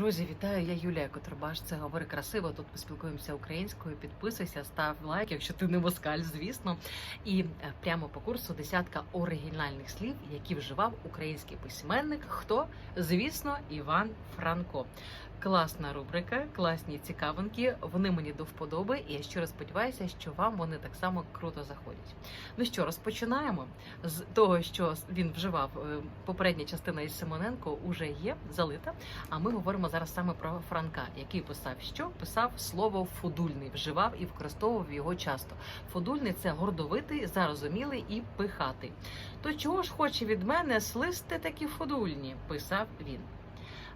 Друзі, вітаю! Я Юлія Котробаш. Це говори красиво. Тут поспілкуємося українською. Підписуйся, став лайк, якщо ти не москаль, звісно. І е, прямо по курсу десятка оригінальних слів, які вживав український письменник. Хто? Звісно, Іван Франко. Класна рубрика, класні цікавинки. Вони мені до вподоби, і я щиро сподіваюся, що вам вони так само круто заходять. Ну що, розпочинаємо з того, що він вживав. Е, Попередня частина із Симоненко уже є залита. А ми говоримо зараз саме про Франка, який писав що? Писав слово фудульний, вживав і використовував його часто. Фудульний це гордовитий, зарозумілий і пихатий. То чого ж хоче від мене слисти такі фудульні? писав він.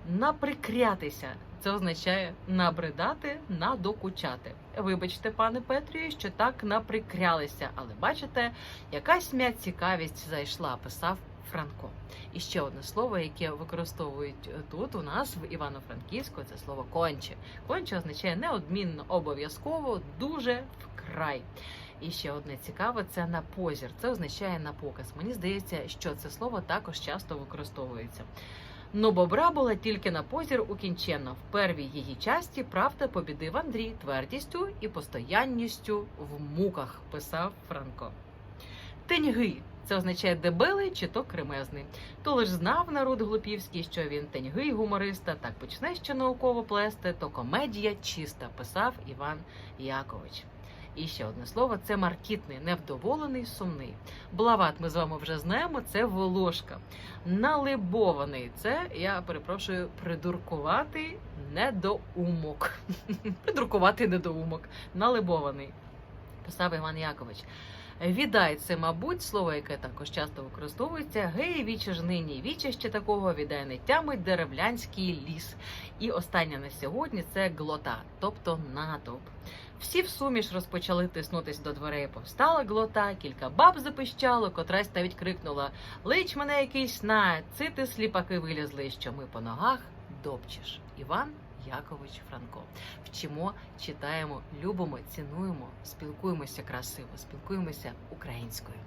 Наприкрятися це означає набридати, надокучати. Вибачте, пане Петрію, що так наприкрялися, але бачите, якась м'я цікавість зайшла, писав Франко. І ще одне слово, яке використовують тут у нас в Івано-Франківську, це слово конче. Конче означає неодмінно, обов'язково, дуже вкрай. І ще одне цікаве це на позір. Це означає на показ. Мені здається, що це слово також часто використовується. Ну, бобра була тільки на позір укінчена. В первій її часті правда побідив Андрій твердістю і постоянністю в муках, писав Франко. Теньги це означає дебелий чи то кремезний. То лиш знав народ глупівський, що він теньгий гумориста, так почне ще науково плести, то комедія чиста, писав Іван Якович. І ще одне слово це маркітний, невдоволений, сумний. Блават ми з вами вже знаємо, це волошка. Налибований це, я перепрошую, придуркуватий недоумок. Придуркуватий недоумок. Налибований. Писав Іван Якович. Віддай це, мабуть, слово, яке також часто використовується. Гей, віче нині, віче ще такого віддай не тямить деревлянський ліс. І останнє на сьогодні це глота, тобто натовп. Всі в суміш розпочали тиснутись до дверей. Повстала глота, кілька баб запищало, котрась навіть крикнула: Лич мене якийсь на, цити сліпаки вилізли, що ми по ногах допчеш. Іван Якович Франко. Вчимо, читаємо, любимо, цінуємо, спілкуємося красиво, спілкуємося українською.